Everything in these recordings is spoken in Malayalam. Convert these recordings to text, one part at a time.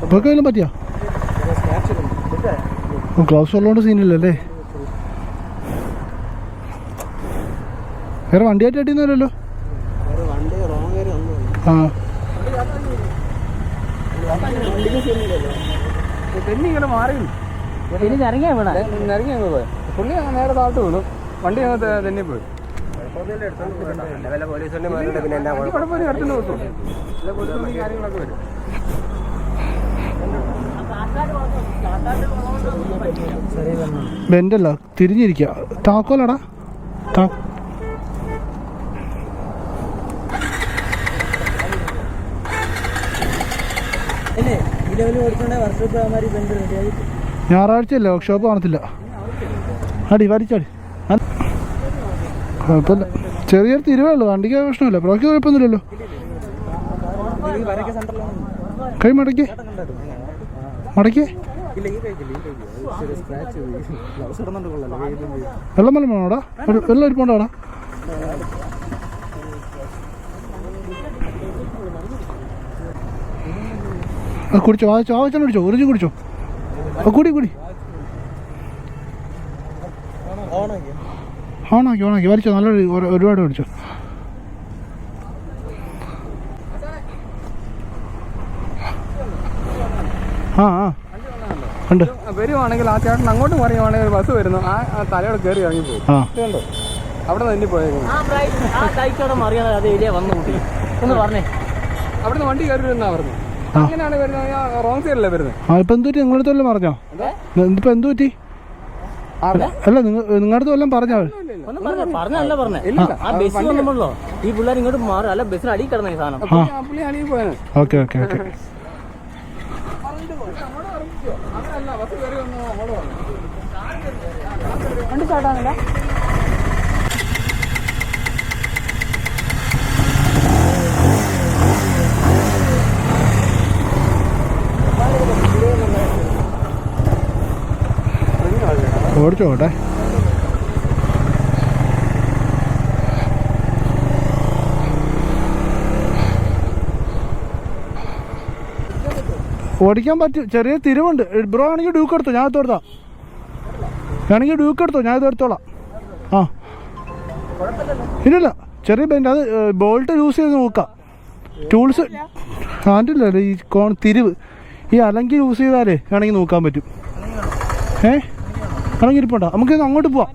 ഇപ്പൊക്കെ വല്ലതും പറ്റിയോ ഗ്ലൗസ് ഉള്ളതുകൊണ്ട് സീനില്ലല്ലേ വേറെ വണ്ടിയായിട്ട് അടിയൊന്നുമല്ലല്ലോ വണ്ടി ആയിട്ട് അടിയുന്നല്ലോ വന്നു ആ. തെന്നി ഇങ്ങനെ മാറി ഇനി ഇറങ്ങിയാ പോയി പുള്ളി നേരെ താഴ്ത്തു വീണു. വണ്ടി അങ്ങ് പോലീസുണ്ട് പിന്നെ കാര്യങ്ങളൊക്കെ വരും ബെൻഡല്ല തിരിഞ്ഞിരിക്കുക താക്കോലടാ താ ഞായറാഴ്ചയല്ലേ വർക്ക്ഷോപ്പ് കാണത്തില്ല. അടി വലിച്ചടി അ- കുഴപ്പമില്ല ചെറിയൊരു തിരുവേ ഉള്ളൂ വണ്ടിക്ക് പ്രശ്നമില്ല. ബ്രോക്ക് കുഴപ്പമൊന്നുമില്ലല്ലോ. കൈ മടക്കി. മടക്കി. വെള്ളം വെള്ളം വേണോടാ വെള്ളം ഇരിപ്പുണ്ടോടാ കുടിച്ചോ ആ ആവശ്യം കുടിച്ചോ ഉറിഞ്ഞു കുടിച്ചോ. കൂടി കൂടി. ഓണാക്കി ഓണാക്കി വലിച്ചോ നല്ല ഒരുപാട് മേടിച്ചോ ആ ആ. ഉണ്ട്. വരുവാണെങ്കിൽ ആ ചേട്ടൻ അങ്ങോട്ട് പറയുവാണെങ്കിൽ ഒരു ബസ് വരുന്നു. ആ തലയോട് കയറി ഇറങ്ങി പോകും കണ്ടോ അവിടെ തന്നെ പോയേക്കും ഒന്ന് പറഞ്ഞേ. അവിടുന്ന് വണ്ടി കയറി വരുന്നാ പറഞ്ഞു. അങ്ങനെയാണ് വരുന്നത്. റോങ് വരുന്നത്? ആ ഇപ്പം എന്ത് നിങ്ങളുടെ പറഞ്ഞോ? എന്തുപറ്റി? അല്ല നിങ്ങൾ നിങ്ങളുടെ അടുത്ത് വല്ലതും പറഞ്ഞേ? പറഞ്ഞല്ല പറഞ്ഞേ ആ ബസ് വന്നപ്പോഴല്ലോ ഈ പിള്ളേർ ഇങ്ങോട്ട് മാറും അല്ല ബസ്സിന് അടി കിടന്ന സാധനം. Okay okay okay. വണ്ടി സ്റ്റാർട്ടാണല്ല ഓടിച്ചോട്ടെ ഓടിക്കാൻ പറ്റും ചെറിയ തിരിവുണ്ട്. ബ്രോ ആണെങ്കിൽ ഡ്യൂക്ക് എടുത്തോ? ഞാൻ എടുത്തോടുത്താ വേണമെങ്കിൽ ഡ്യൂക്ക് എടുത്തോ? ഞാൻ എടുത്തോളാം. ആ. ഇല്ലല്ല. ചെറിയ ബെൻഡ് അത് ബോൾട്ട് യൂസ് ചെയ്ത് നോക്കാം. ടൂൾസ് ഹാൻഡില്ല ഈ കോൺ തിരിവ്. ഈ അലങ്കി യൂസ് ചെയ്താലേ വേണമെങ്കിൽ നോക്കാൻ പറ്റും. ഏ? അലങ്കി ഇരിപ്പുണ്ടോ? നമുക്ക് അങ്ങോട്ട് പോവാം.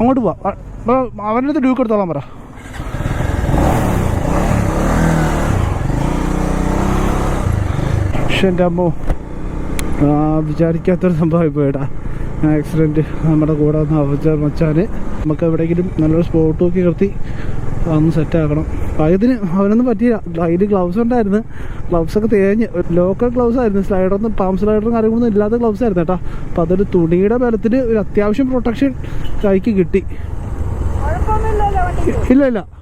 അങ്ങോട്ട് പോവാം. അവന്റെ അടുത്ത് ഡ്യൂക്ക് എടുത്തോളാം പറ. പക്ഷെ എന്റെ അമ്മോ ആ, വിചാരിക്കാത്തൊരു സംഭവമായി പോയിടാ. ആക്സിഡന്റ് നമ്മുടെ കൂടെ വന്ന് അവച്ച മച്ചാൻ നമുക്ക് എവിടെയെങ്കിലും നല്ലൊരു സ്പോട്ട് നോക്കി നിർത്തി അതൊന്ന് സെറ്റാക്കണം അതിന് അവനൊന്നും പറ്റിയില്ല. അതിൽ ഗ്ലൗസ് ഉണ്ടായിരുന്നു. ഗ്ലൗസൊക്കെ തേഞ്ഞ് ലോക്കൽ ഗ്ലൗസ് ആയിരുന്നു. സ്ലൈഡറൊന്നും പാം സ്ലൈഡറും കാര്യങ്ങളൊന്നും ഇല്ലാത്ത ഗ്ലൗസ് ആയിരുന്നു കേട്ടോ. അപ്പോൾ അതൊരു തുണിയുടെ ബലത്തിൽ ഒരു അത്യാവശ്യം പ്രൊട്ടക്ഷൻ കൈക്ക് കിട്ടി. ഇല്ല ഇല്ല.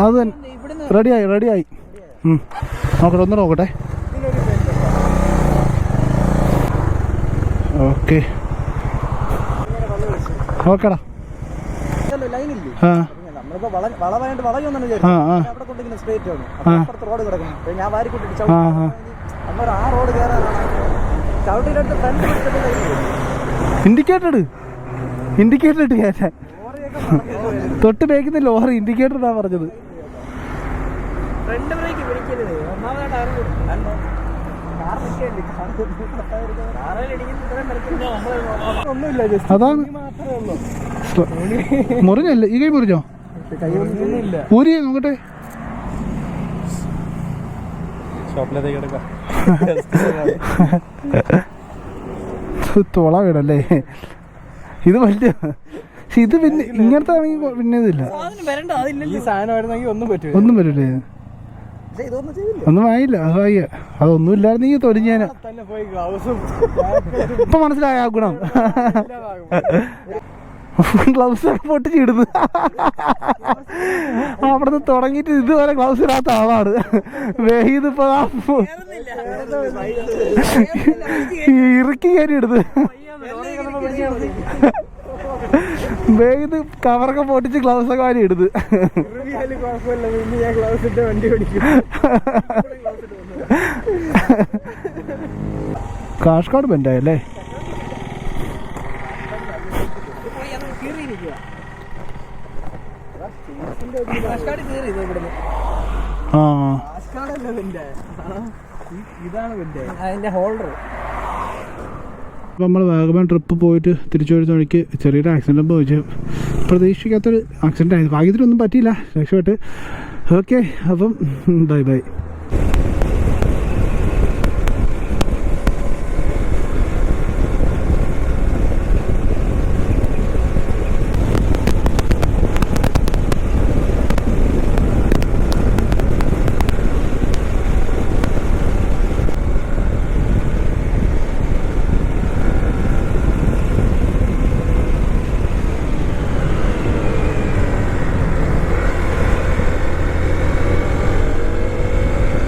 അത് റെഡിയായി റെഡിയായി. നോക്കട്ടെ ഒന്ന് നോക്കട്ടെ. ഓക്കെ. ഓക്കെടാ ആ. നമ്മളിപ്പോ വള വളവായിട്ട് വളയൊന്നും ആ ആ. അവിടെ കൊണ്ടിങ്ങനെ സ്ട്രേറ്റ് ആണ്. ആ. റോഡ് കിടക്കുന്നു ഞാൻ വാരി കൊണ്ടിട്ട് ആ ആ. അന്നേരം ആ റോഡ് കയറാനാണ്. ചവിട്ടിയിലെടുത്ത് ഫ്രണ്ട് ഇൻഡിക്കേറ്റർ ഇൻഡിക്കേറ്റർ ഇട്ട് കയറ്റാൻ. തൊട്ട് ബേക്കുന്ന ലോറി ഇൻഡിക്കേറ്റർ ഇടാ പറഞ്ഞത്. അതാണ് മാത്രമേ ഉള്ളൂ. മുറിഞ്ഞല്ലേ? ഈ കൈ മുറിഞ്ഞോ? പൂരി ഊരി നോക്കട്ടെ. തോള വീടല്ലേ ഇത് വലിയ പക്ഷെ ഇത് പിന്നെ ഇങ്ങനത്തെ ആണെങ്കിൽ പിന്നെ ഇതില്ല. ഈ സാധനമായിരുന്നെങ്കിൽ ഒന്നും പറ്റൂല. ഒന്നും വരില്ലേ പക്ഷെ ഇതൊന്നും ചെയ്തില്ല. ഒന്നും ആയില്ല അത് അതൊന്നും അതൊന്നും ഇല്ലായിരുന്നെങ്കിൽ തൊലിഞ്ഞേന തന്നെ പോയി ഗ്ലൗസും. ഇപ്പൊ മനസ്സിലായ ആ ഗുണം. ഗ്ലൗസ് പൊട്ടിച്ച് പൊട്ടിച്ചിടുന്നു അവിടുന്ന് തുടങ്ങിയിട്ട് ഇതുവരെ ഗ്ലൗസ് ഇടാത്ത ആളാണ്. ഇതിപ്പോ ഇറുക്കി കയറി ഇടുന്നു ഇത് കവറൊക്കെ പൊട്ടിച്ച് ഗ്ലൗസ് ഒക്കെ വാരി ഇടുത് കുഴപ്പമില്ല. പിന്നെ ഞാൻ ഗ്ലൗസ് ഇട്ട് വണ്ടി ഓടിക്കും. കാഷ്കാട് ബെൻഡായല്ലേ ആ. ഇതാണ് അതിന്റെ ഹോൾഡർ അപ്പോൾ നമ്മൾ വാഗമൺ ട്രിപ്പ് പോയിട്ട് തിരിച്ചു വരുന്ന വഴിക്ക് ചെറിയൊരു ആക്സിഡന്റ് സംഭവിച്ചു. പ്രതീക്ഷിക്കാത്തൊരു ആക്സിഡന്റ് ആയിരുന്നു. ഭാഗ്യത്തിനൊന്നും പറ്റിയില്ല. രക്ഷപ്പെട്ട്. ഓക്കെ അപ്പം ബൈ ബൈ